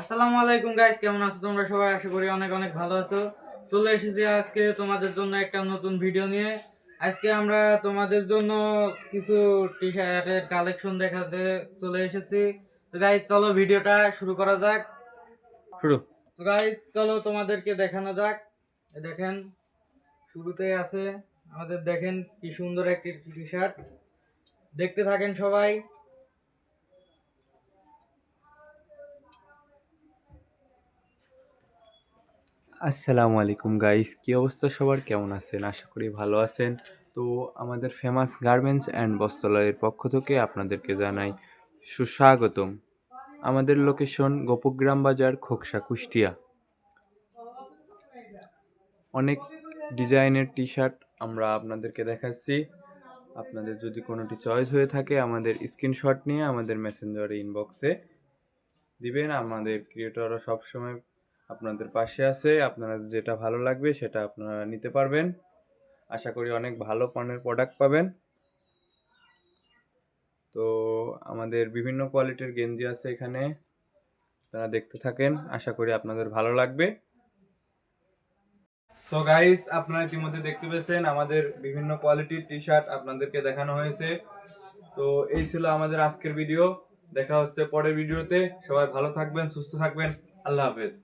আসসালামু আলাইকুম গাইস কেমন আছো তোমরা? সবাই আশা করি অনেক অনেক ভালো আছো। চলে এসেছি আজকে তোমাদের জন্য একটা নতুন ভিডিও নিয়ে। আজকে আমরা তোমাদের জন্য কিছু টি শার্টের কালেকশন দেখাতে চলে এসেছি। তো গাইস চলো ভিডিওটা শুরু করা যাক। শুরু। তো গাইস চলো তোমাদেরকে দেখানো যাক। দেখেন শুরুতে আছে। আমাদের দেখেন কি সুন্দর একটি টি শার্ট দেখতে থাকেন সবাই। আসসালামু আলাইকুম গাইস কি অবস্থা সবার? কেমন আছেন? আশা করি ভালো আছেন। তো আমাদের ফেমাস গার্মেন্টস অ্যান্ড বস্ত্রালয়ের পক্ষ থেকে আপনাদেরকে জানাই সুস্বাগতম। আমাদের লোকেশন গোপগ্রাম বাজার, খোকসা, কুষ্টিয়া। অনেক ডিজাইনের টি শার্ট আমরা আপনাদেরকে দেখাচ্ছি। আপনাদের যদি কোনোটি চয়েস হয়ে থাকে, আমাদের স্ক্রিনশট নিয়ে আমাদের মেসেঞ্জারে ইনবক্সে দিবেন। আমাদের ক্রিয়েটররা সবসময় আপনাদের পাশে আছে, আপনারা যেটা ভালো লাগবে সেটা আপনারা নিতে পারবেন। আশা করি অনেক ভালো মানের প্রোডাক্ট পাবেন। তো আমাদের বিভিন্ন কোয়ালিটির গেঞ্জি আছে এখানে আপনারা দেখতে থাকেন, আশা করি আপনাদের ভালো লাগবে। সো গাইস আপনারা ইতিমধ্যে দেখতে পেয়েছেন, আমাদের বিভিন্ন কোয়ালিটির টি শার্ট আপনাদেরকে দেখানো হয়েছে। তো এই ছিল আমাদের আজকের ভিডিও দেখা হচ্ছে পরের ভিডিওতে সবাই ভালো থাকবেন, সুস্থ থাকবেন, আল্লাহ হাফেজ।